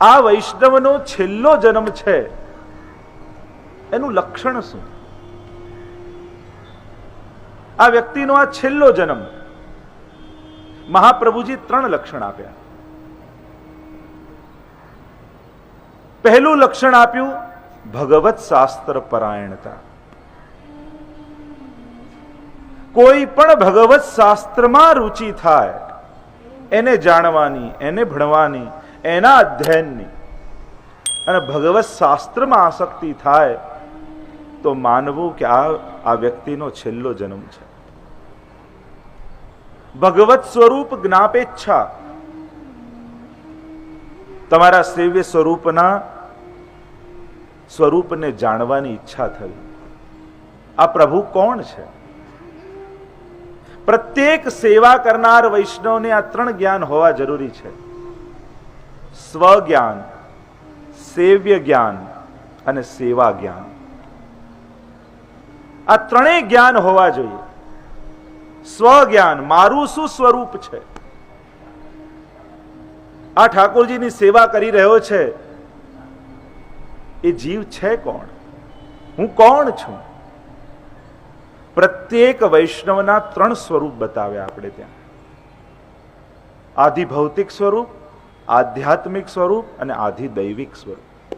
આ વૈષ્ણવનો છેલ્લો જન્મ છે. એનું લક્ષણ શું? આ વ્યક્તિનો આ છેલ્લો જન્મ. મહાપ્રભુજી ત્રણ લક્ષણ આપ્યા. પહેલું લક્ષણ આપ્યું, ભગવત શાસ્ત્ર પરાયણતા. કોઈ પણ ભગવત શાસ્ત્રમાં રુચિ થાય, એને જાણવાની, એને ભણવાની એના અધ્યયનની. અને ભગવત શાસ્ત્રમાં આસક્તિ થાય તો માનવું કે આ આ વ્યક્તિનો છેલ્લો જન્મ છે. ભગવત સ્વરૂપ જ્ઞાપેચ્છા. તમારા સેવ્ય સ્વરૂપના સ્વરૂપને જાણવાની ઈચ્છા થઈ. આ પ્રભુ કોણ છે? પ્રત્યેક સેવા કરનાર વૈષ્ણવને આ ત્રણ જ્ઞાન હોવા જરૂરી છે. સ્વજ્ઞાન સેવ્ય જ્ઞાન અને સેવા જ્ઞાન આ ત્રણેય જ્ઞાન હોવા જોઈએ. સ્વજ્ઞાન મારું શું સ્વરૂપ છે? આ ઠાકોરજીની સેવા કરી રહ્યો છે. એ જીવ છે કોણ? હું કોણ છું? પ્રત્યેક વૈષ્ણવના ત્રણ સ્વરૂપ બતાવ્યા આપણે ત્યાં. આધિ ભૌતિક સ્વરૂપ આધ્યાત્મિક સ્વરૂપ અને આધિ દૈવિક સ્વરૂપ.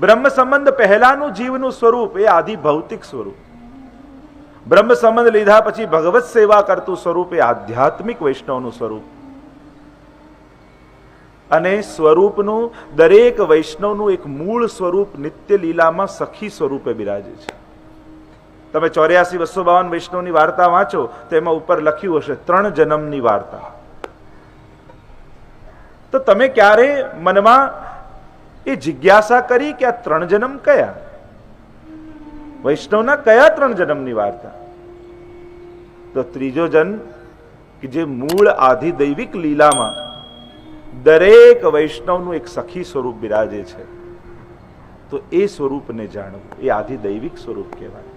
બ્રહ્મ સંબંધ પહેલાનું જીવનું સ્વરૂપ એ આધિ ભૌતિક સ્વરૂપ. બ્રહ્મ સંબંધ લીધા પછી ભગવત સેવા કરતું સ્વરૂપ એ આધ્યાત્મિક વૈષ્ણવનું સ્વરૂપ. અને સ્વરૂપનું દરેક વૈષ્ણવનું એક મૂળ સ્વરૂપ નિત્ય લીલામાં સખી સ્વરૂપે બિરાજે છે. તમે ચોર્યાસી, બસો બાવન વૈષ્ણવની વાર્તા વાંચો તો એમાં ઉપર લખ્યું હશે, ત્રણ જન્મની વાર્તા. તો તમે ક્યારે મનમાં એ જિજ્ઞાસા કરી કે આ ત્રણ જન્મ કયા? વૈષ્ણવના કયા ત્રણ જન્મની વાર્તા તો ત્રીજો જન્મ કે જે મૂળ આધિ દૈવિક લીલામાં દરેક વૈષ્ણવનું એક સખી સ્વરૂપ બિરાજે છે. તો એ સ્વરૂપને જાણવું, એ આધિ દૈવિક સ્વરૂપ કહેવાય.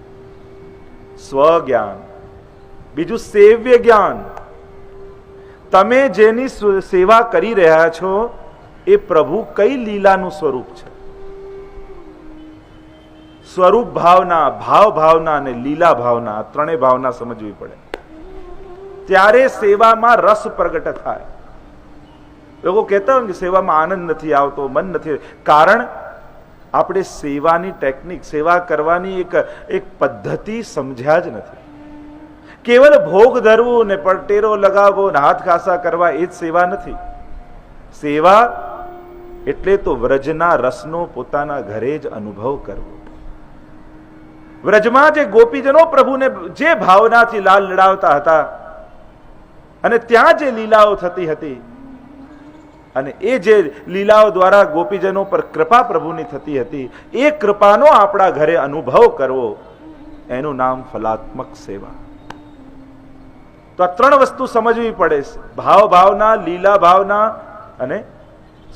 સ્વજ્ઞાન, બીજું સેવ્ય જ્ઞાન. તમે જેની સેવા કરી રહ્યા છો, એ પ્રભુ કઈ લીલાનું સ્વરૂપ છે? સ્વરૂપ ભાવના, ભાવ ભાવના અને લીલા ભાવના ત્રણેય ભાવના સમજવી પડે. ત્યારે સેવામાં રસ પ્રગટ થાય. લોકો કહેતા હોય કે સેવામાં આનંદ નથી આવતો, મન નથી કારણ આપણે સેવાની ટેકનિક, સેવા કરવાની એક એક પદ્ધતિ સમજ્યા જ નથી. કેવલ ભોગ ધરવું ને પટેરો લગાવવો ને હાથ ખાસા કરવા એ જ સેવા નથી. સેવા એટલે તો વ્રજના રસનો પોતાના ઘરે જ અનુભવ કરવો. વ્રજમાં જે ગોપીજનો પ્રભુને જે ભાવનાથી લાલ લડાવતા હતા અને ત્યાં જે લીલાઓ થતી હતી અને એ જે લીલાઓ દ્વારા ગોપીજનો પર કૃપા પ્રભુની થતી હતી, એ કૃપાનો આપણા ઘરે અનુભવ કરવો, એનું નામ ફલાત્મક સેવા. તો આ ત્રણ વસ્તુ સમજવી પડે ભાવ ભાવના, લીલા ભાવના અને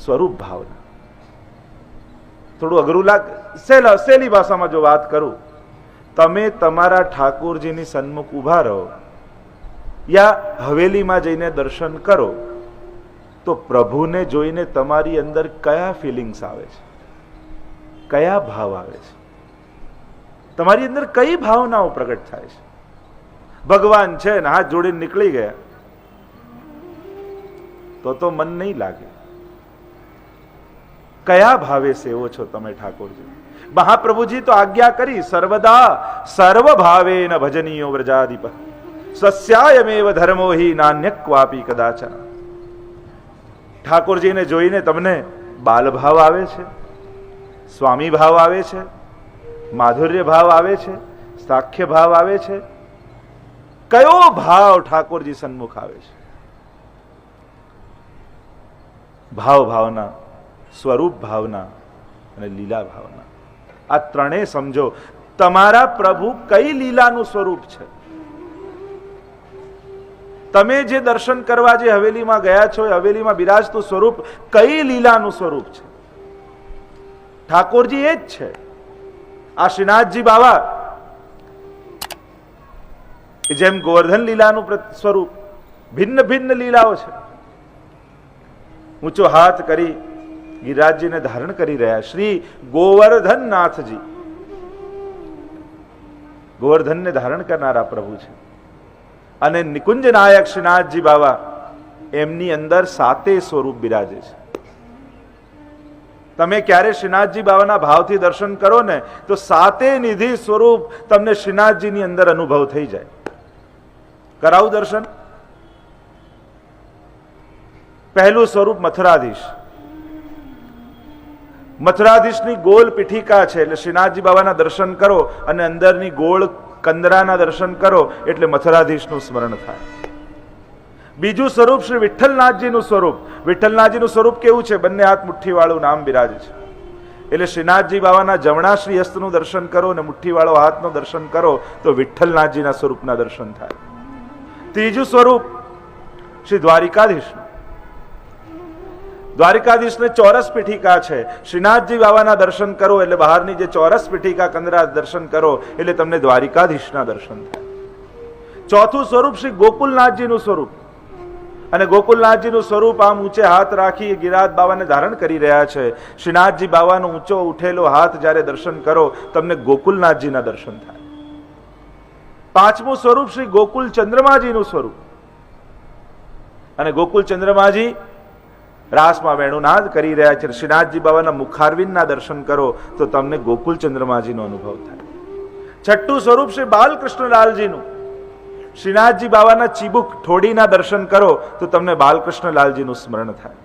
સ્વરૂપ ભાવના. થોડું અઘરું લાગ, સેલા સહેલી ભાષામાં જો વાત કરું, તમે તમારા ઠાકોરજીની સન્મુખ ઊભા રહો યા હવેલીમાં જઈને દર્શન કરો, તો પ્રભુને જોઈને તમારી અંદર કયા ફિલિંગ્સ આવે છે? કયા ભાવ આવે છે? તમારી અંદર કઈ ભાવનાઓ પ્રગટ થાય છે? ભગવાન છે ને હાથ જોડીને નીકળી ગયા. તો તો મન નહીં લાગે. કયા ભાવે સેવો છો તમે ઠાકોરજી? મહાપ્રભુજી તો આજ્ઞા કરી, સર્વદા સર્વ ભાવે ન ભજનીયો વ્રજાધિપ સ્વસ્યાયમેવ ધર્મો હિ નાન્ય ક્વાપી કદાચ. ઠાકોરજીને જોઈને તમને બાલભાવ આવે છે, સ્વામી ભાવ આવે છે, માધુર્ય ભાવ આવે છે, સાખ્ય ભાવ આવે છે કયો ભાવ ઠાકોરજી સન્મુખ આવે છે? ભાવ ભાવના, સ્વરૂપ ભાવના અને લીલા ભાવના. આ ત્રણેય સમજો, તમારા પ્રભુ કઈ લીલાનું સ્વરૂપ છે? તમે જે દર્શન કરવા જે હવેલીમાં ગયા છો, એ હવેલીમાં બિરાજતું સ્વરૂપ કઈ લીલાનું સ્વરૂપ છે? ઠાકોરજી એ જ છે. આ શ્રીનાથજી બાબા કે જેમ ગોવર્ધન લીલાનું સ્વરૂપ ભિન્ન ભિન્ન લીલાઓ છે. ઊંચો હાથ કરી ગિરિરાજજીને ધારણ કરી રહ્યા. શ્રી ગોવર્ધન નાથજી ગોવર્ધનને ધારણ કરનારા પ્રભુ છે. અને નિકુંજ નાયક શ્રીનાથજી બાબા એમની અંદર સાતે સ્વરૂપ બિરાજે છે. તમે ક્યારે શ્રીનાથજી બાબાના ભાવથી દર્શન કરો ને, તો સાતે નિધિ સ્વરૂપ તમને શ્રીનાથજીની અંદર અનુભવ થઈ જાય. કરાવું દર્શન. પહેલું સ્વરૂપ મથુરાધીશ. મથુરાધીશની ગોળ પીઠિકા છે, એટલે શ્રીનાથજી બાબાના દર્શન કરો અને અંદરની ગોળ કંદરાના દર્શન કરો, એટલે મથુરાધીશનું સ્મરણ થાય. બીજું સ્વરૂપ શ્રી વિઠ્ઠલનાથજીનું સ્વરૂપ. વિઠ્ઠલનાથજીનું સ્વરૂપ કેવું છે? બંને હાથ મુઠ્ઠીવાળું નામ બિરાજે છે. એટલે શ્રીનાથજી બાબાના જમણા શ્રી હસ્તનું દર્શન કરો અને મુઠ્ઠીવાળો હાથનું દર્શન કરો, તો વિઠ્ઠલનાથજીના સ્વરૂપના દર્શન થાય. ત્રીજું સ્વરૂપ શ્રી દ્વારિકાધીશનું. દ્વારિકાધીશને ચોરસ પીઠિકા છે. શ્રીનાથજી બાબાના દર્શન કરો એટલે બહારની જે ચોરસ પીઠિકા કંદરા દર્શન કરો એટલે તમને દ્વારિકાધીશના દર્શન થાય. ચોથું સ્વરૂપ શ્રી ગોકુલનાથજીનું સ્વરૂપ. અને ગોકુલનાથજીનું સ્વરૂપ આમ ઊંચે હાથ રાખી ગિરાજ બાબાને ધારણ કરી રહ્યા છે. શ્રીનાથજી બાબાનો ઊંચો ઉઠેલો હાથ જ્યારે દર્શન કરો, તમને ગોકુલનાથજીના દર્શન થાય. પાંચમું સ્વરૂપ શ્રી ગોકુલ ચંદ્રમાજીનું સ્વરૂપ. અને ગોકુલ ચંદ્રમાજી રાસમાં વેણુનાદ કરી રહ્યા છે. શ્રીનાથજી બાબાના મુખારવિંદના દર્શન કરો તો તમને ગોકુલ ચંદ્રમાજીનો અનુભવ થાય. છઠ્ઠું સ્વરૂપ શ્રી બાલકૃષ્ણલાલજીનું. શ્રીનાથજી બાબાના ચીબુક ઠોડીના દર્શન કરો તો તમને બાલકૃષ્ણલાલજીનું સ્મરણ થાય.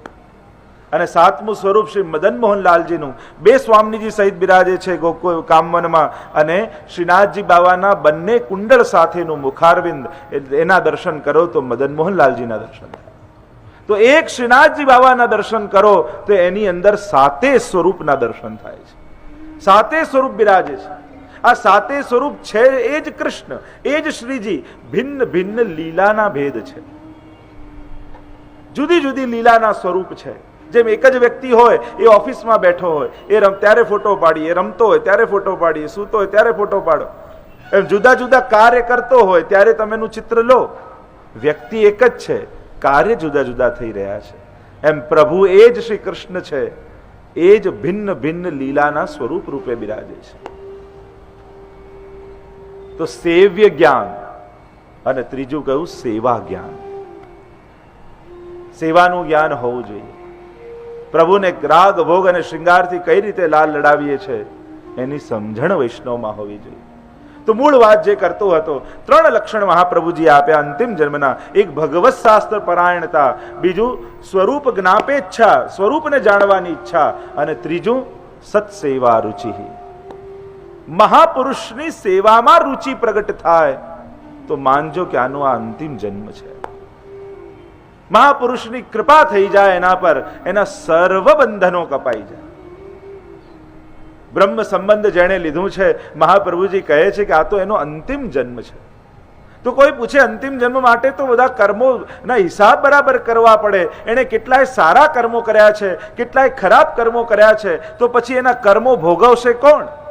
અને સાતમું સ્વરૂપ શ્રી મદન મોહનલાલજીનું. બે સ્વામીજી સહિત બિરાજે છે ગોકુળ કામવનમાં અને શ્રીનાથજી બાબાના બંને કુંડળ સાથેનું મુખારવિંદ. એના દર્શન કરો તો મદન મોહનલાલજીના દર્શન થાય. તો એક શ્રીનાથજી બાબાના દર્શન કરો તો એની અંદર સાતે સ્વરૂપના દર્શન થાય છે. સાતે સ્વરૂપ બિરાજે છે. આ સાતે સ્વરૂપ છે એ જ કૃષ્ણ, એ જ શ્રીજી. ભિન્ન ભિન્ન લીલાના ભેદ છે. જુદી જુદી લીલાના સ્વરૂપ છે. જેમ એક જ વ્યક્તિ હોય, એ ઓફિસમાં બેઠો હોય, એ રમ, ત્યારે ફોટો પાડીએ, રમતો હોય, ત્યારે ફોટો પાડીએ, સૂતો હોય, ત્યારે ફોટો પાડો. એમ જુદા જુદા કાર્ય કરતો હોય, ત્યારે તમે ચિત્ર લો. વ્યક્તિ એક જ છે, કાર્ય જુદા જુદા થઈ રહ્યા છે. એમ પ્રભુ એ જ શ્રી કૃષ્ણ છે, એ જ ભિન્ન ભિન્ન લીલાના સ્વરૂપ રૂપે બિરાજે છે. તો સેવ્ય જ્ઞાન, અને ત્રીજું કહ્યું સેવા જ્ઞાન. સેવાનું જ્ઞાન હોવું જોઈએ. પ્રભુને રાગ, ભોગ અને શૃંગારથી કઈ રીતે લાલ લડાવીએ છે એની સમજણ વૈષ્ણવમાં હોવી જોઈએ. તો મૂળ વાત જે કરતો હતો, ત્રણ લક્ષણ મહાપ્રભુજી આપ્યા અંતિમ જન્મના. એક ભગવત શાસ્ત્ર પરાયણતા, બીજું સ્વરૂપ જ્ઞાપેચ્છા, સ્વરૂપને જાણવાની ઈચ્છા, અને ત્રીજું સત્સેવા રુચિ. મહાપુરુષની સેવામાં રુચિ પ્રગટ થાય, તો માનજો કે આનો આ અંતિમ જન્મ છે. મહાપુરુષની કૃપા થઈ જાય એના પર, એના સર્વ બંધનો કપાઈ જાય. બ્રહ્મ સંબંધ જેણે લીધું છે, મહાપ્રભુજી કહે છે કે આ તો એનો અંતિમ જન્મ છે. તો કોઈ પૂછે અંતિમ જન્મ માટે તો બધા કર્મો ના હિસાબ બરાબર કરવા પડે. એણે કેટલાય સારા કર્મો કર્યા છે, કેટલાય ખરાબ કર્મો કર્યા છે, તો પછી એના કર્મો ભોગવશે કોણ?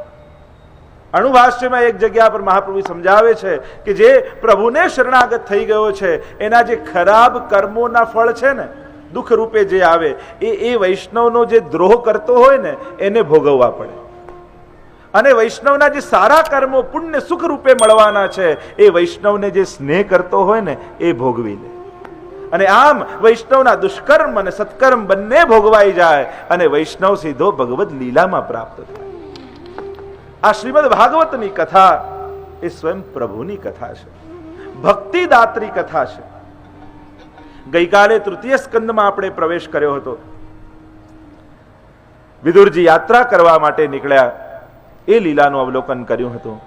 અણુભાષ્યમાં એક જગ્યા પર મહાપ્રભુ સમજાવે છે કે જે પ્રભુને શરણાગત થઈ ગયો છે, એના જે ખરાબ કર્મોના ફળ છે ને, દુઃખ રૂપે જે આવે, એ એ વૈષ્ણવનો જે દ્રોહ કરતો હોય ને, એને ભોગવવા પડે. અને વૈષ્ણવના જે સારા કર્મો પુણ્ય સુખ રૂપે મળવાના છે, એ વૈષ્ણવને જે સ્નેહ કરતો હોય ને, એ ભોગવી લે. અને આમ વૈષ્ણવના દુષ્કર્મ અને સત્કર્મ બંને ભોગવાઈ જાય, અને વૈષ્ણવ સીધો ભગવદ લીલામાં પ્રાપ્ત થાય. આ શ્રીમદ ભાગવતની કથા એ સ્વયં પ્રભુની કથા છે. ભક્તિદાત્રી કથા છે. ગઈકાલે તૃતીય સ્કંદમાં આપણે પ્રવેશ કર્યો હતો. વિદુરજી યાત્રા કરવા માટે નીકળ્યા. એ લીલાનું અવલોકન કર્યું હતું.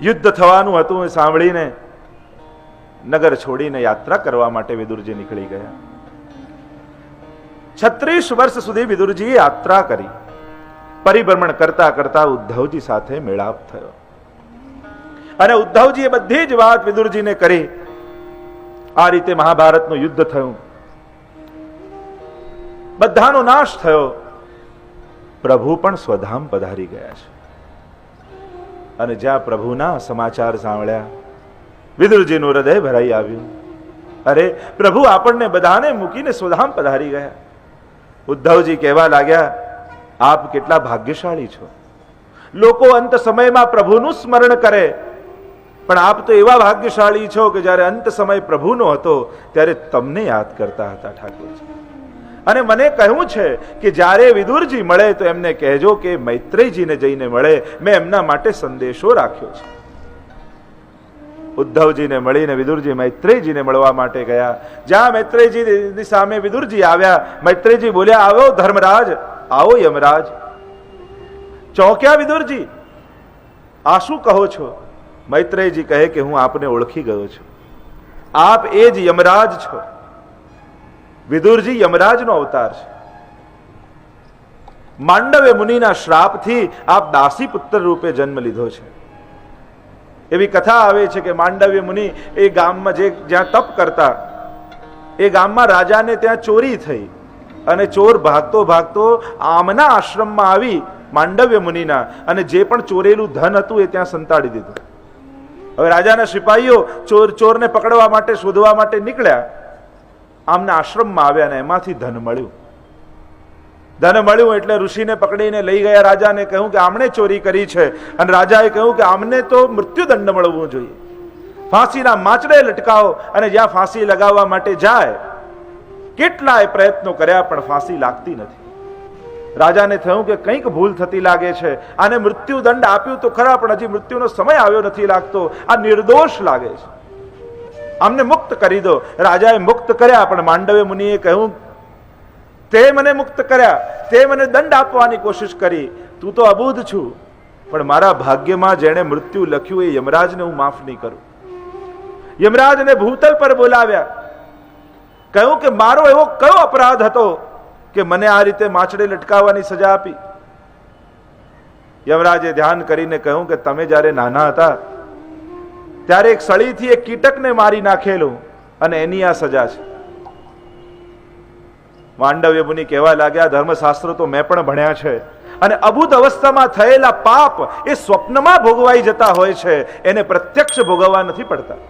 યુદ્ધ થવાનું હતું એ સાંભળીને નગર છોડીને યાત્રા કરવા માટે વિદુરજી નીકળી ગયા. છત્રીસ વર્ષ સુધી વિદુરજીએ યાત્રા કરી. પરિભ્રમણ કરતા કરતા ઉદ્ધવજી સાથે મેળાપ થયો. અને ઉદ્ધવજીએ બધી જ વાત વિદુરજીને કરી. આ રીતે મહાભારતનું યુદ્ધ થયું. બધાનો નાશ થયો. પ્રભુ પણ સ્વધામ પધારી ગયા છે. અને જ્યાં પ્રભુના સમાચાર સાંભળ્યા, વિદુરજીનું હૃદય ભરાઈ આવ્યું. અરે, પ્રભુ આપણને બધાને મૂકીને સ્વધામ પધારી ગયા. ઉદ્ધવજી કહેવા લાગ્યા આપ કેટલા ભાગ્યશાળી છો. લોકો અંત સમયમાં પ્રભુનું સ્મરણ કરે. પણ આપ તો એવા ભાગ્યશાળી છો કે જ્યારે અંત સમય પ્રભુનો હતો, ત્યારે તમને યાદ કરતા હતા ઠાકોરજી. અને મને કહ્યું છે કે જ્યારે વિદુરજી મળે તો એમને કહેજો કે મૈત્રેયજીને જઈને મળે. મેં એમના માટે સંદેશો રાખ્યો છે. ઉદ્ધવજીને મળીને વિદુરજી મૈત્રેયજીને મળવા માટે ગયા. જ્યાં મૈત્રેયજીની સામે વિદુરજી આવ્યા મૈત્રેયજી બોલ્યા, આવો ધર્મરાજ આવો યમરાજ. ચોક્યા વિદુરજી, આ શું કહો છો? મૈત્રેયજી કહે કે હું આપને ઓળખી ગયો છું. આપ એ જ યમરાજ છો. વિદુરજી યમરાજનો અવતાર છે. માંડવે મુનિના શ્રાપથી આપ દાસી પુત્ર રૂપે જન્મ લીધો છે. એવી કથા આવે છે કે માંડવ્ય મુનિ એ ગામમાં જે જ્યાં તપ કરતા, એ ગામમાં રાજાને ત્યાં ચોરી થઈ. અને ચોર ભાગતો ભાગતો આમના આશ્રમમાં આવી માંડવ્ય મુનિના અને જે પણ ચોરેલું ધન હતું એ ત્યાં સંતાડી દીધું. હવે રાજાના સિપાહીઓ ચોર ચોરને પકડવા માટે, શોધવા માટે નીકળ્યા. આમના આશ્રમમાં આવ્યા ને એમાંથી ધન મળ્યું. ધન મળ્યું એટલે ઋષિને પકડીને લઈ ગયા રાજાને કહ્યું કે આમણે ચોરી કરી છે. અને રાજાએ કહ્યું કે આમને તો મૃત્યુદંડ મળવું જોઈએ. ફાંસીના માચડે લટકાવો અને જ્યાં ફાંસી લગાવવા માટે જાય કેટલાય પ્રયત્નો કર્યા પણ ફાંસી લાગતી નથી. રાજાને થયું કે કંઈક ભૂલ થતી લાગે છે. આને મૃત્યુદંડ આપ્યું તો ખરા, પણ હજી મૃત્યુનો સમય આવ્યો નથી લાગતો. આ નિર્દોષ લાગે છે. આમને મુક્ત કરી દો. રાજાએ મુક્ત કર્યા, પણ માંડવે મુનિએ કહ્યું, તે મને મુક્ત કર્યા. તે મને દંડ આપવાની કોશિશ કરી. તું તો અબૂધ છું. પણ મારા ભાગ્યમાં જેણે મૃત્યુ લખ્યું એ યમરાજને હું માફ નહીં કરું. યમરાજને ભૂતલ પર બોલાવ્યા. કહ્યું કે મારો એવો કયો અપરાધ હતો કે મને આ રીતે માછડી લટકાવવાની સજા આપી? યમરાજે ધ્યાન કરીને કહ્યું કે તમે જ્યારે નાના હતા, ત્યારે એક સળીથી એક કીટકને મારી નાખેલું અને એની આ સજા છે. માંડવ્ય મુનિ કહેવા લાગ્યા, ધર્મશાસ્ત્રો તો મેં પણ ભણ્યા છે અને અભૂત અવસ્થામાં થયેલા પાપ એ સ્વપ્નમાં ભોગવાઈ જતા હોય છે. એને પ્રત્યક્ષ ભોગવવા નથી પડતા.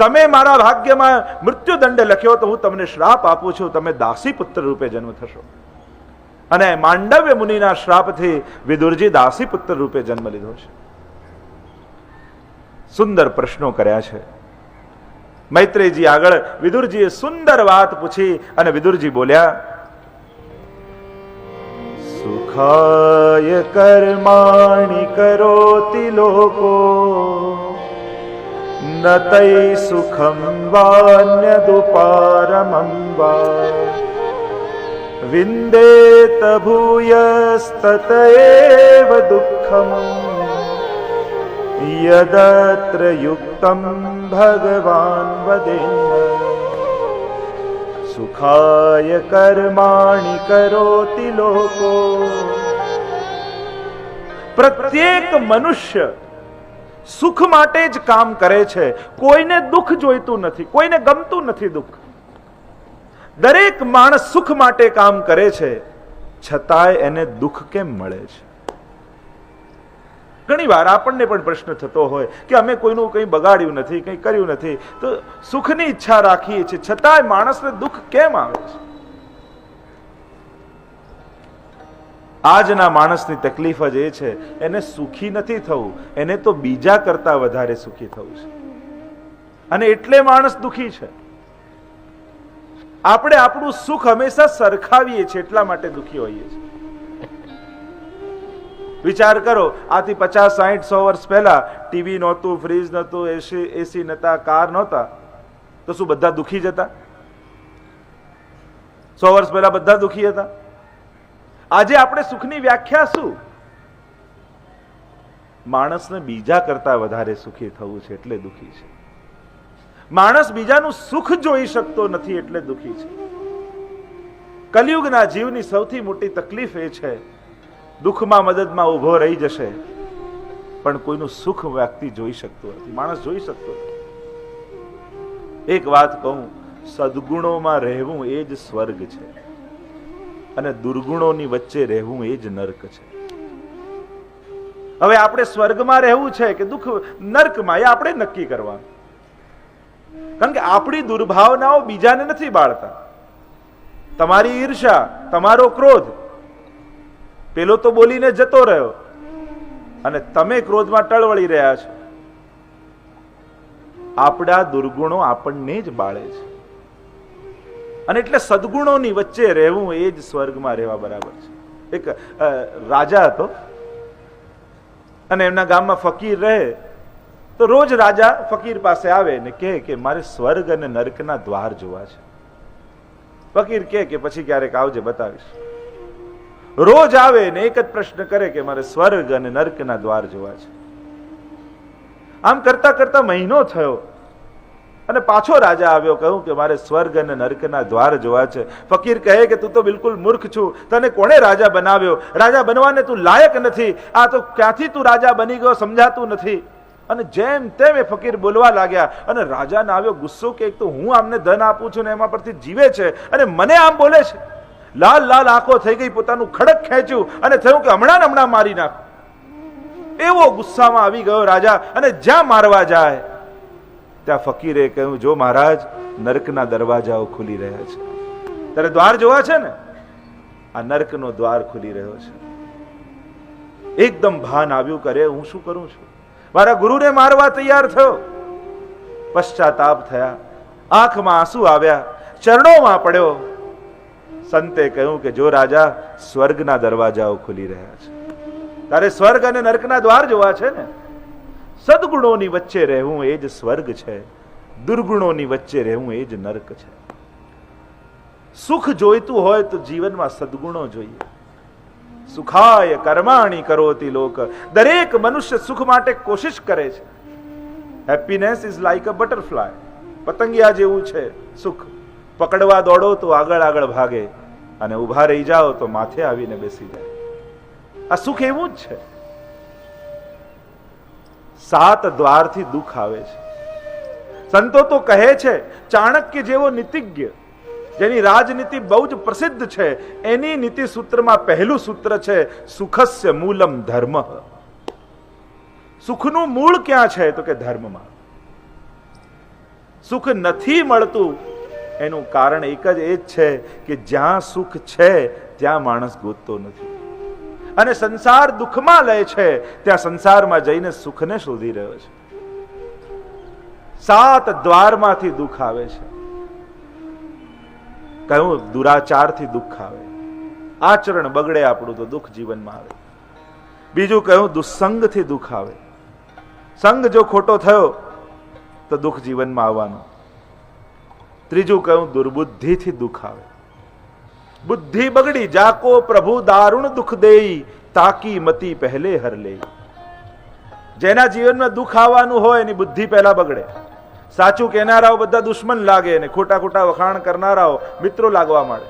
તમે મારા ભાગ્યમાં મૃત્યુદંડ લખ્યો તો હું તમને શ્રાપ આપું છું, તમે દાસી પુત્ર રૂપે જન્મ થશો. અને માંડવ્ય મુનિના શ્રાપથી વિદુરજી દાસી પુત્ર રૂપે જન્મ લીધો છે. સુંદર પ્રશ્નો કર્યા છે. મૈત્રેયજી આગળ વિદુરજીએ સુંદર વાત પૂછી અને વિદુરજી બોલ્યા, સુખાય કર્માણિ કરોતિ લોકો ન તૈ સુખમ વાન્યદુપારમં વા વિંદેત ભૂયસ્તતએવ દુઃખમ યદત્ર યુક્તમ ભગવાન વદેન્ન સુખાય કર્માણિ કરોતિ લોકો પ્રત્યેક મનુષ્ય સુખ માટે જ કામ કરે છે. કોઈને દુઃખ જોઈતું નથી, કોઈને ગમતું નથી દુઃખ. દરેક માણસ સુખ માટે કામ કરે છે, છતાંય એને દુઃખ કેમ મળે છે? ઘણી વાર આપણને પણ પ્રશ્ન થતો હોય કે અમે કોઈનું કંઈ બગાડ્યું નથી, કંઈ કર્યું નથી, તો સુખની ઈચ્છા રાખીએ છીએ, છતાંય માણસને દુઃખ કેમ આવે છે? આજના માણસની તકલીફ જ એ છે, એને સુખી નથી થવું, એને તો બીજા કરતા વધારે સુખી થવું છે. અને એટલે માણસ દુખી છે. આપણે આપણું સુખ હંમેશા સરખાવીએ છીએ, એટલા માટે દુખી હોઈએ છીએ. વિચાર કરો, આથી પચાસ, સાહીઠ, સો વર્ષ પહેલા ટીવી નહોતું, ફ્રીજ નહોતું, એસી એસી નહોતા, કાર નહોતા, તો શું બધા દુખી જતા સો વર્ષ પહેલા બધા દુખી હતા? આજે આપણે સુખની વ્યાખ્યા શું? માણસને બીજા કરતા વધારે સુખી થવું છે એટલે દુખી છે. માણસ બીજાનું સુખ જોઈ શકતો નથી એટલે દુખી છે. કલયુગના જીવની સૌથી મોટી તકલીફ એ છે, દુઃખમાં મદદમાં ઊભો રહી જશે, પણ કોઈનું સુખ વ્યક્તિ જોઈ શકતો નથી, માણસ જોઈ શકતો એક વાત કહું, સદગુણોમાં રહેવું એ જ સ્વર્ગ છે. અને દુર્ગુણોની વચ્ચે રહેવું એ જ નર્ક છે. હવે આપણે સ્વર્ગમાં રહેવું છે કે દુઃખ નર્કમાં, એ આપણે નક્કી કરવાનું. કારણ કે આપણી દુર્ભાવનાઓ બીજાને નથી બાળતા. તમારી ઈર્ષા, તમારો ક્રોધ, પેલો તો બોલીને જતો રહ્યો. અને તમે ક્રોધમાં ટળવળી રહ્યા છો. આપણા દુર્ગુણો આપણને જ બાળે છે. અને એટલે સદગુણોની વચ્ચે રહેવું એ જ સ્વર્ગમાં રહેવા બરાબર છે. એક રાજા હતો. અને એમના ગામમાં ફકીર રહે. તો રોજ રાજા ફકીર પાસે આવે ને કહે કે, મારે સ્વર્ગ અને નર્કના દ્વાર જોવા છે. ફકીર કહે કે, પછી ક્યારેક આવજે, બતાવીશ. રોજ આવે ને એક જ પ્રશ્ન કરે કે, મારે સ્વર્ગ અને નર્કના દ્વાર જોવા છે. આમ કરતા કરતા મહિનો થયો. અને પાછો રાજા આવ્યો, કહ્યું કે મારે સ્વર્ગ અને નર્કના દ્વાર જોવા છે. ફકીર કહે કે તું તો બિલકુલ મૂર્ખ છું. તને કોણે રાજા બનાવ્યો? રાજા બનવાને તું લાયક નથી. આ તો ક્યાંથી તું રાજા બની ગયો સમજાતું નથી. અને જેમ તેમ એ ફકીર બોલવા લાગ્યા અને રાજાને આવ્યો ગુસ્સો કે એક તો હું આમને ધન આપું છું ને એમાં પરથી જીવે છે અને મને આમ બોલે છે. લાલ લાલ આંખો થઈ ગઈ, પોતાનું ખડક ખેંચ્યું અને થયું કે હમણાં હમણાં મારી નાખ. એવો ગુસ્સામાં આવી ગયો રાજા અને જ્યાં મારવા જાય. ત્યાં ફકીરે કહ્યું, જો મહારાજ, નર્કના દરવાજાઓ ખુલી રહ્યા છે. તારે દ્વાર જોવા છે ને, આ નર્કનો દ્વાર ખુલી રહ્યો છે. એકદમ ભાન આવ્યું કરે હું શું કરું છું? મારા ગુરુને મારવા તૈયાર થયો. પશ્ચાતાપ થયા. આંખમાં આંસુ આવ્યા. ચરણોમાં પડ્યો. સંતે કહ્યું કે, જો રાજા, સ્વર્ગના દરવાજાઓ ખુલી રહ્યા છે. તારે સ્વર્ગ અને નર્કના દ્વાર જોવા છે ને સદગુણોની વચ્ચે રહેવું એ જ સ્વર્ગ છે. દુર્ગુણોની વચ્ચે રહેવું એ જ નર્ક છે. સુખ જોઈતું હોય તો જીવનમાં સદગુણો જોઈએ. સુખાય કર્માણી કરોતી લોક. દરેક મનુષ્ય સુખ માટે કોશિશ કરે છે. Happiness is like a butterfly પતંગિયા જેવું છે સુખ. પકડવા દોડો તો આગળ આગળ ભાગે. અને ઊભા રહી જાઓ તો માથે આવીને બેસી જાય. આ સુખ એવું જ છે. સાત દ્વારથી દુઃખ આવે છે. સંતો તો કહે છે, ચાણક્ય જેવો નીતિજ્ઞ, જેની રાજનીતિ બહુ જ પ્રસિદ્ધ છે, એની નીતિ સૂત્રમાં પહેલું સૂત્ર છે, સુખસ્ય મૂલમ ધર્મ. સુખનું મૂળ ક્યાં છે? તો કે ધર્મમાં. સુખ નથી મળતું, એનું કારણ એક જ એ જ છે કે જ્યાં સુખ છે, ત્યાં માણસ ગોતતો નથી. અને સંસાર દુઃખમાં લે છે, ત્યાં સંસારમાં જઈને સુખને શોધી રહ્યો છે. સાત દ્વારમાંથી દુઃખ આવે છે. કહ્યું દુરાચારથી દુઃખ આવે. આચરણ બગડે આપણું તો દુઃખ જીવનમાં આવે. બીજું કહ્યું દુસંગથી દુઃખ આવે. સંગ જો ખોટો થયો, તો દુઃખ જીવનમાં આવવાનું. ત્રીજું કહ્યું દુર્બુદ્ધિથી દુઃખ આવે. બુદ્ધિ બગડી જાકો પ્રભુ દારૂણ દુઃખ દેઈ, તાકી મતી પહેલે હર લે જેના જીવનમાં દુઃખ આવવાનું હોય એની બુદ્ધિ પહેલા બગડે. સાચું કહેનારાઓ બધા દુશ્મન લાગે ને ખોટા ખોટા વખાણ કરનારાઓ મિત્રો લાગવા માંડે.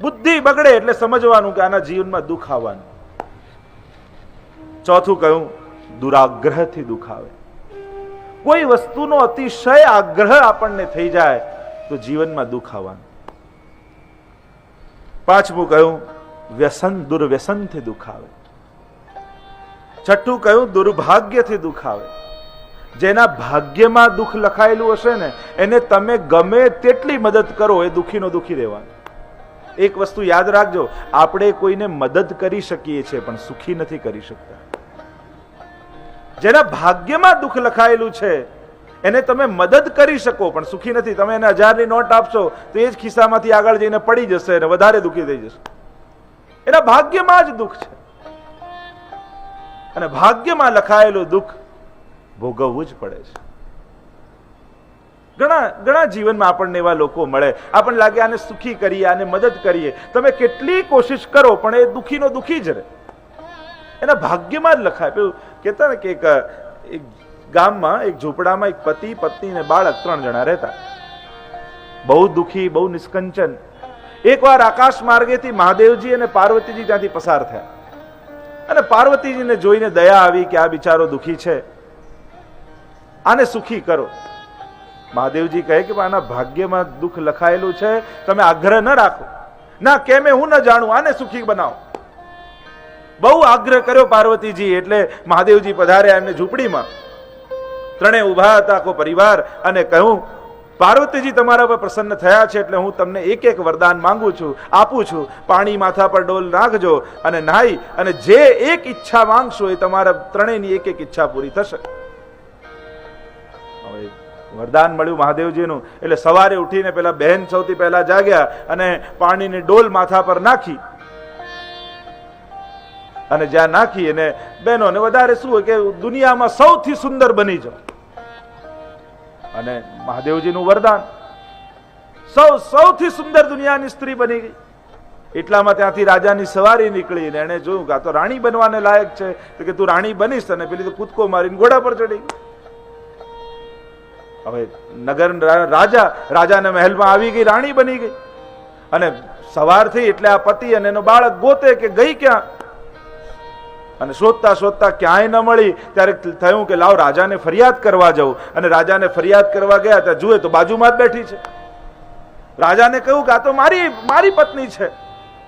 બુદ્ધિ બગડે એટલે સમજવાનું કે આના જીવનમાં દુઃખ આવવાનું. ચોથું કહ્યું, દુરાગ્રહથી દુઃખ આવે. કોઈ વસ્તુનો અતિશય આગ્રહ આપણને થઈ જાય તો જીવનમાં દુઃખ આવવાનું. પાંચમું કહ્યું, વ્યસન દુર્વ્યસનથી દુઃખ આવે છઠ્ઠું કહ્યું દુર્ભાગ્યથી દુઃખ આવે જેના ભાગ્યમાં દુઃખ લખાયેલું હશે ને, એને તમે ગમે તેટલી મદદ કરો, એ દુઃખીનો દુઃખી રહેવાનું. એક વસ્તુ યાદ રાખજો, આપણે કોઈને મદદ કરી શકીએ છીએ, પણ સુખી નથી કરી શકતા. જેના ભાગ્યમાં દુઃખ લખાયેલું છે એને તમે મદદ કરી શકો, પણ સુખી નથી. તમે એને હજારની નોટ આપશો, તો એ જ ખિસ્સામાંથી આગળ જઈને પડી જશે અને વધારે દુઃખી થઈ જશે. એના ભાગ્યમાં જ દુઃખ છે. અને ભાગ્યમાં લખાયેલું દુઃખ ભોગવવું જ પડે છે. ઘણા ઘણા જીવનમાં આપણને એવા લોકો મળે. આપણને લાગે આને સુખી કરીએ, આને મદદ કરીએ. તમે કેટલી કોશિશ કરો, પણ એ દુઃખીનો દુઃખી જ રહે. એના ભાગ્યમાં જ લખાય. પેલું કહેતા ને કે એક ગામમાં એક ઝૂંપડામાં એક પતિ, પત્ની ને બાળક ત્રણ જણા રહેતા. બહુ દુઃખી, બહુ નિષ્કંચન. એકવાર આકાશ માર્ગેથી મહાદેવજી અને પાર્વતીજી ત્યાંથી પસાર થયા. અને પાર્વતીજીને જોઈને દયા આવી કે આ બિચારો દુઃખી છે. આને સુખી કરો. મહાદેવજી કહે કે આના ભાગ્યમાં દુઃખ લખાયેલું છે. તમે આગ્રહ ન રાખો. ના, કેમે હું ન જાણું. આને સુખી બનાવો. બહુ આગ્રહ કર્યો પાર્વતીજી એટલે મહાદેવજી પધાર્યા એમને ઝૂંપડીમાં. ત્રણે ઊભા હતા આખો પરિવાર અને કહ્યું, પાર્વતીજી, તમારા પર પ્રસન્ન થયા છે એટલે હું તમને એક એક વરદાન માંગુ છું, આપું છું. પાણી માથા પર ડોલ નાખજો અને નાહી અને જે એક ઈચ્છા માંગશો એ તમારા ત્રણેયની એક એક ઈચ્છા પૂરી થશે. વરદાન મળ્યું મહાદેવજીનું. એટલે સવારે ઉઠીને પેલા બહેન સૌથી પહેલા જાગ્યા અને પાણીની ડોલ માથા પર નાખી. અને જ્યાં નાખી અને બહેનોને વધારે શું હોય કે દુનિયામાં સૌથી સુંદર બની જાઓ. અને મહાદેવજીનું વરદાન. સૌ, સૌથી સુંદર દુનિયાની સ્ત્રી બની ગઈ. એટલામાં ત્યાંથી રાજાની સવારી નીકળી ને એને જોયું કે આ તો રાણી બનવાને લાયક છે. તો કે તું રાણી બનીશ અને પેલી તો કૂદકો મારીને ઘોડા પર ચડી હવે નગર રાજા, રાજાના મહેલમાં આવી ગઈ, રાણી બની ગઈ. અને સવારથી એટલે આ પતિ અને એનો બાળક ગોતે કે ગઈ ક્યાં? અને શોધતા શોધતા ક્યાંય ન મળી, ત્યારે થયું કે લાવ રાજાને ફરિયાદ કરવા જવું અને રાજાને ફરિયાદ કરવા ગયા ત્યાં જુએ તો બાજુમાં જ બેઠી છે. રાજાને કહ્યું કે આ તો મારી મારી પત્ની છે.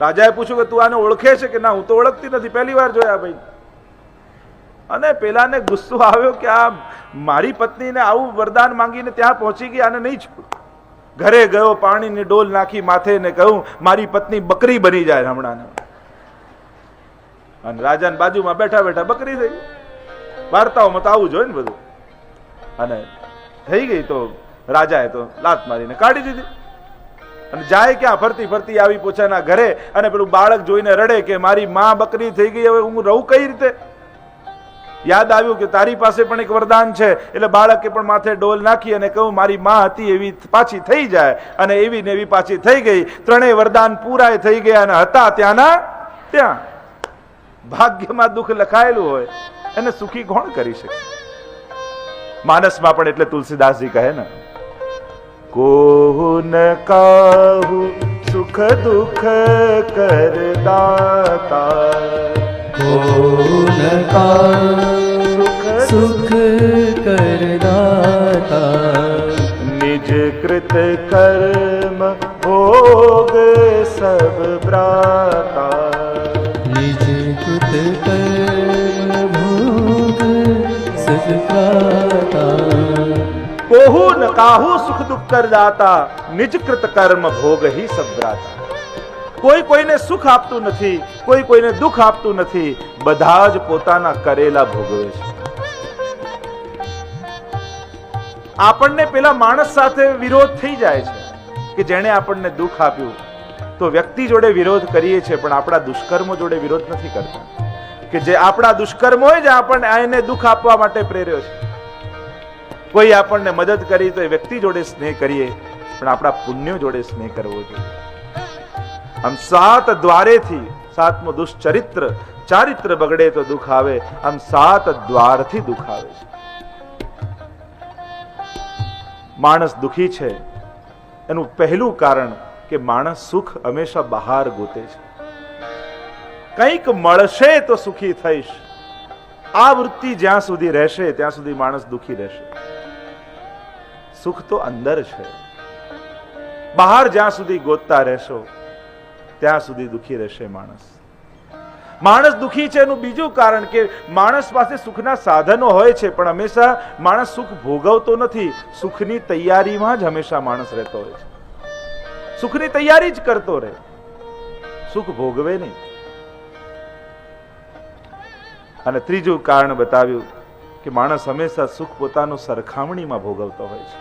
રાજાએ પૂછ્યું કે તું આને ઓળખે છે કે ના? હું તો ઓળખતી નથી, પહેલી વાર જોયા ભાઈ. અને પેલાને ગુસ્સો આવ્યો કે આ મારી પત્નીને આવું વરદાન માંગીને ત્યાં પહોંચી ગઈ આને નહીં છોડ ઘરે ગયો, પાણીની ડોલ નાખી માથે ને કહ્યું, મારી પત્ની બકરી બની જાય હમણાં અને રાજાની બાજુમાં બેઠા બેઠા બકરી થઈ. વાર્તાઓમાં તો આવું જોઈએ ને બધું. અને થઈ ગઈ તો રાજાએ તો લાત મારીને કાઢી દીધી. અને જાય ક્યાં? ફરતી ફરતી આવી પોતાના ઘરે અને પેલું બાળક જોઈને રડે કે મારી માં બકરી થઈ ગઈ, હવે હું રહું કઈ રીતે? યાદ આવ્યું કે તારી પાસે પણ એક વરદાન છે. એટલે બાળકે પણ માથે ડોલ નાખી અને કહું મારી માં હતી એવી પાછી થઈ જાય. અને એવી ને એવી પાછી થઈ ગઈ. ત્રણેય વરદાન પૂરાય થઈ ગયા અને હતા ત્યાંના ત્યાં. ભાગ્યમાં દુઃખ લખાયેલું હોય એને સુખી કોણ કરી શકે? માનસમાં પણ એટલે તુલસીદાસજી કહે ને કોન કાહુ સુખ દુઃખ કરદાતા. કોન કાહુ સુખ સુખ કરદાતા. નિજ કૃત કર્મ ભોગ સબ કર્મ સુખ દુઃખ કરદાતા નિજ કૃત કર્મ ભોગ હિ સબ્રાતા કોઈ કોઈને સુખ આપતું નથી કોઈ કોઈને દુઃખ આપતું નથી બધા જ પોતાના કરેલા ભોગવે છે આપણને પેલા માણસ સાથે વિરોધ થઈ જાય છે કે જેણે આપણને દુઃખ આપ્યું તો વ્યક્તિ જોડે વિરોધ કરીએ છીએ પણ આપણા દુષ્કર્મો જોડે વિરોધ નથી કરતા કે જે આપણા દુષ્કર્મો હોય જે આપણને એને દુઃખ આપવા માટે પ્રેર્યો છે. કોઈ આપણને મદદ કરી તો એ વ્યક્તિ જોડે સ્નેહ કરીએ, પણ આપણા પુણ્યો જોડે સ્નેહ કરવો જોઈએ. આમ સાત દ્વારેથી, સાતમો દુષ્ચરિત્ર, ચારિત્ર બગડે તો દુઃખ આવે, આમ સાત દ્વારથી દુઃખ આવે છે. માણસ દુઃખી છે, એનું પહેલું કારણ કે માણસ સુખ હંમેશા બહાર ગોતે છે. કંઈક મળશે તો સુખી થઈશ. આ વૃત્તિ જ્યાં સુધી રહેશે, ત્યાં સુધી માણસ દુખી રહેશે. સુખ તો અંદર છે. બહાર જ્યાં સુધી ગોતતા રહેશો, ત્યાં સુધી દુખી રહેશે માણસ. માણસ દુખી છે એનું બીજું કારણ કે માણસ પાસે સુખના સાધનો હોય છે, પણ હંમેશા માણસ સુખ ભોગવતો નથી. સુખની તૈયારીમાં જ હંમેશા માણસ રહેતો હોય છે. સુખની તૈયારી જ કરતો રહે. સુખ ભોગવે નહીં. અને ત્રીજું કારણ બતાવ્યું કે માણસ હંમેશા સુખ પોતાનું સરખામણીમાં ભોગવતો હોય છે.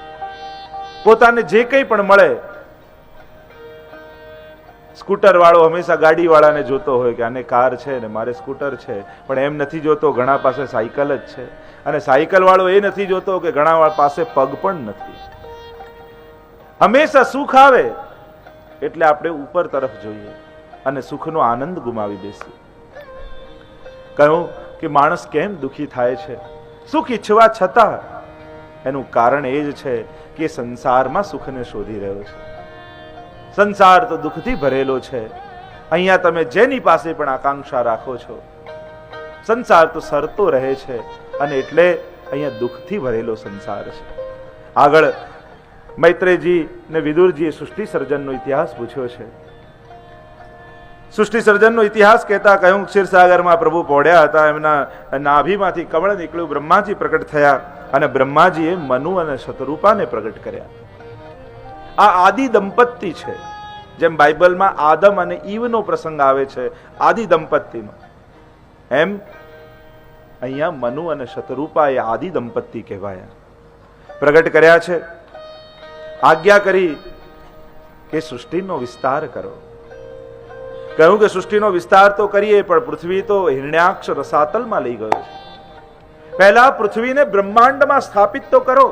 પોતાને જે કંઈ પણ મળે સ્કૂટર વાળો હંમેશા ગાડી વાળાને જોતો હોય કે આને કાર છે ને મારે સ્કૂટર છે, પણ એમ નથી જોતો ઘણા પાસે સાયકલ જ છે. અને સાયકલ વાળો એ નથી જોતો કે ઘણા પાસે પગ પણ નથી. હંમેશા સુખ આવે એટલે આપણે ઉપર તરફ જોઈએ અને સુખનો આનંદ ગુમાવી બેસીએ. કહ્યું કે માણસ કેમ દુખી થાય છે? સુખ ઈચ્છવા છતાં એનું કારણ એ જ છે કે સંસારમાં સુખને શોધી રહ્યો છે. સંસાર તો દુઃખથી ભરેલો છે. અહીંયા તમે જેની પાસે પણ આકાંક્ષા રાખો છો. સંસાર તો સરતો રહે છે અને એટલે અહીંયા દુઃખથી ભરેલો સંસાર છે. આગળ મૈત્રેજી ને વિદુરજીએ સૃષ્ટિ સર્જનનો ઇતિહાસ પૂછ્યો છે. સૃષ્ટિ સર્જનનો ઇતિહાસ કહેતા કહ્યું, ક્ષીરસાગરમાં પ્રભુ પોડ્યા હતા, એમના નાભીમાંથી કમળ નીકળ્યું, બ્રહ્માજી પ્રગટ થયા અને બ્રહ્માજીએ મનુ અને શતરૂપાને પ્રગટ કર્યા. આ આદિ દંપતી છે, જેમ બાઇબલમાં આદમ અને ઈવનો પ્રસંગ આવે છે, આદિ દંપતીનો એમ અહીંયા મનુ અને શતરૂપા એ આદિ દંપતી કહેવાયા. પ્રગટ કર્યા છે. આજ્ઞા કરી કે સૃષ્ટિનો વિસ્તાર કરો. કહ્યું કે સૃષ્ટિનો વિસ્તાર તો કરીએ પણ પૃથ્વી તો હિરણ્યાક્ષ રસાતલમાં લઈ ગયો છે. પહેલા પૃથ્વીને બ્રહ્માંડમાં સ્થાપિત તો કરો.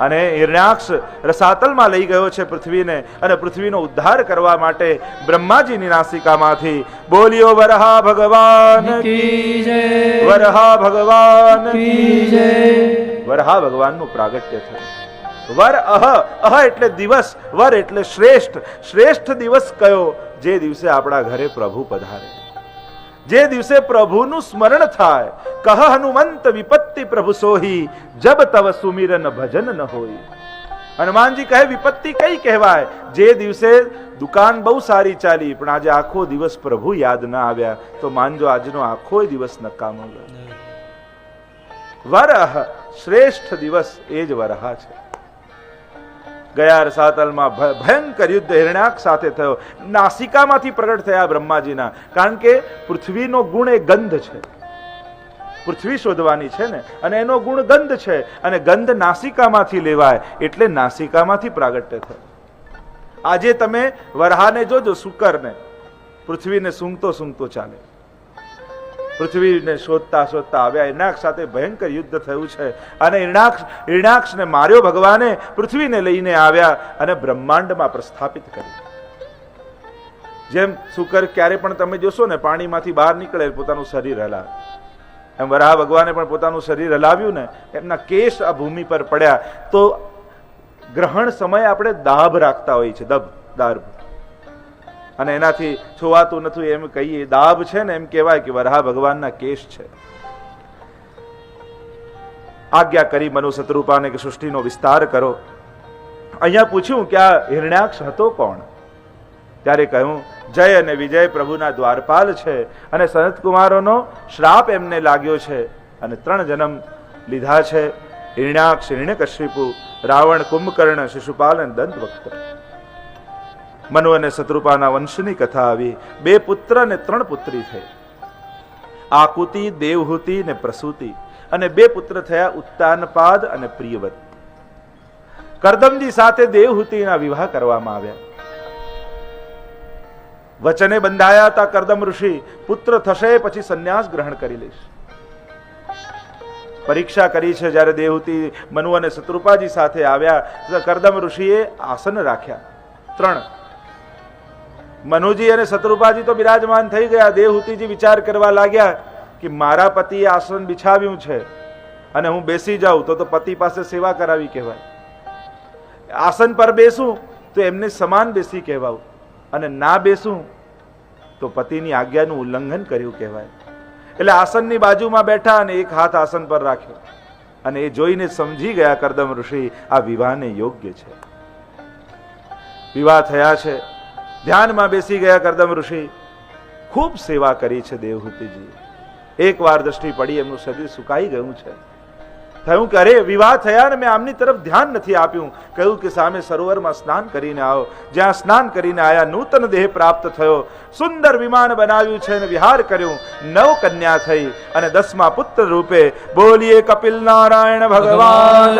અને હિરણ્યાક્ષ રસાતલમાં લઈ ગયો છે પૃથ્વીને અને પૃથ્વીનો ઉદ્ધાર કરવા માટે બ્રહ્માજીની નાસિકામાંથી બોલ્યો વરહા ભગવાન વરહા ભગવાન વરહા ભગવાનનું પ્રાગટ્ય થયું. વર અહ અહ એટલે દિવસ વર એટલે શ્રેષ્ઠ. શ્રેષ્ઠ દિવસ કયો? જે દિવસે આપણા ઘરે પ્રભુ પધારે. જે દિવસે પ્રભુનું સ્મરણ થાય કહ હનુમંત વિપત્તિ પ્રભુ સોહી જબ તવ સુમિરન ભજન ન હોય હનુમાનજી કહે વિપત્તિ કઈ કહેવાય? જે દિવસે દુકાન બહુ સારી ચાલી પણ આજે આખો દિવસ પ્રભુ યાદ ના આવ્યા તો માનજો આજનો આખો દિવસ નકામો ગયો. વરહ શ્રેષ્ઠ દિવસ એ જ વરહા છે. ગયા રસાતલમાં ભ- ભયંકર યુદ્ધ હિરણ્યાક સાથે થયો. નાસિકામાંથી પ્રગટ થયા બ્રહ્માજીના. કારણ કે પૃથ્વીનો ગુણ એ ગંધ છે. પૃથ્વી શોધવાની છે ને, અને એનો ગુણ ગંધ છે, અને ગંધ નાસિકામાંથી લેવાય, એટલે નાસિકામાંથી પ્રાગટ્ય થયો. આજે તમે વરહાને જોજો શુકરને પૃથ્વીને સૂંઘતો સૂંઘતો ચાલે. પૃથ્વીને શોધતા શોધતા આવ્યા. ઈરણાક્ષ સાથે ભયંકર યુદ્ધ થયું છે. અને ઈરણાક્ષ ઈરણાક્ષને માર્યો ભગવાને, પૃથ્વીને લઈને આવ્યા અને બ્રહ્માંડમાં પ્રસ્થાપિત કર્યું. જેમ શુકર ક્યારે પણ તમે જોશો ને, પાણીમાંથી બહાર નીકળે પોતાનું શરીર હલાવે. એમ વરાહ ભગવાને પણ પોતાનું શરીર હલાવ્યું ને, એમના કેશ આ ભૂમિ પર પડ્યા. તો ગ્રહણ સમયે આપણે દાભ રાખતા હોઈએ છીએ દબ, દાર્ભ. અને એનાથી છોવાતું નથી એમ કહીએ. દાબ છે ને એમ કહેવાય કે વરહા ભગવાનના કેશ છે. આજ્ઞા કરી મનુ શત્રુપાને કે સૃષ્ટિનો વિસ્તાર કરો. અહીંયા પૂછ્યું કે આ હિરણ્યાક્ષ હતો કોણ? ત્યારે કહ્યું, જય અને વિજય પ્રભુના દ્વારપાલ છે અને સનત કુમારોનો શ્રાપ એમને લાગ્યો છે અને ત્રણ જન્મ લીધા છે. હિરણ્યાક્ષ, હિરણ્યકશ્યપુ, રાવણ, કુંભકર્ણ શિશુપાલ અને દંતવક્ત. મનુ અને શત્રુપાના વંશની કથા આવી. બે પુત્ર અને ત્રણ પુત્રી થઈ. આકુતિ, દેવહૂતિ ને પ્રસૂતિ અને બે પુત્ર થયા ઉત્તાનપાદ અને પ્રિયવત. કરદમજી સાથે દેવહૂતિના વિવાહ કરવામાં આવ્યા. વચને બંધાયા હતા કરદમ ઋષિ, પુત્ર થશે પછી સંન્યાસ ગ્રહણ કરી લઈશ. પરીક્ષા કરી છે જ્યારે દેવહૂતિ મનુ અને શત્રુપાજી સાથે આવ્યા, કરદમ ઋષિએ આસન રાખ્યા. ત્રણ મનુજી અને શત્રુપાજી તો બિરાજમાન થઈ ગયા. દેવહૂતિજી વિચાર કરવા લાગ્યા કે મારા પતિએ આસન બિછાવ્યું છે અને હું બેસી જાઉં તો તો પતિ પાસે સેવા કરાવી કહેવાય. આસન પર બેસું તો એમને સમાન બેસી કહેવાવું અને ના બેસું તો પતિની આજ્ઞાનું ઉલ્લંઘન કર્યું કહેવાય. એટલે આસનની બાજુમાં બેઠા અને એક હાથ આસન પર રાખ્યો અને એ જોઈને સમજી ગયા કરદમ ઋષિ, આ વિવાહને યોગ્ય છે. વિવાહ થયા છે. ધ્યાનમાં બેસી ગયા કરદમ ઋષિ. ખૂબ સેવા કરી છે દેવહૂતિજી. એક વાર દ્રષ્ટિ પડી એમનું શરીર સુકાઈ ગયું છે. થયું કે અરે વિવાહ થયા ને મેં આમની તરફ ધ્યાન નથી આપ્યું. કહ્યું કે સામે સરોવરમાં સ્નાન કરીને આવો. જ્યાં સ્નાન કરીને આયા નૂતન દેહ પ્રાપ્ત થયો. સુંદર વિમાન બનાવ્યું છે અને વિહાર કર્યું. નવ કન્યા થઈ અને દસમા પુત્ર રૂપે બોલીએ કપિલ નારાયણ ભગવાન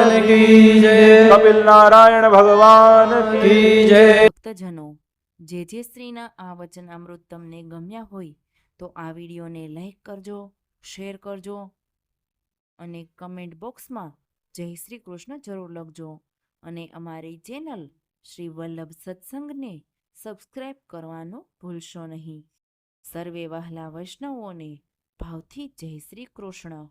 કપિલ નારાયણ ભગવાન જય. જે જે શ્રીના આ વચન અમૃત તમને ગમ્યા હોય, તો આ વિડીયોને લાઈક કરજો, શેર કરજો અને કમેન્ટ બોક્સમાં જય શ્રી કૃષ્ણ જરૂર લખજો. અને અમારી ચેનલ શ્રી વલ્લભ સત્સંગને સબસ્ક્રાઈબ કરવાનું ભૂલશો નહીં. સર્વે વહાલા વૈષ્ણવોને ભાવથી જય શ્રી કૃષ્ણ.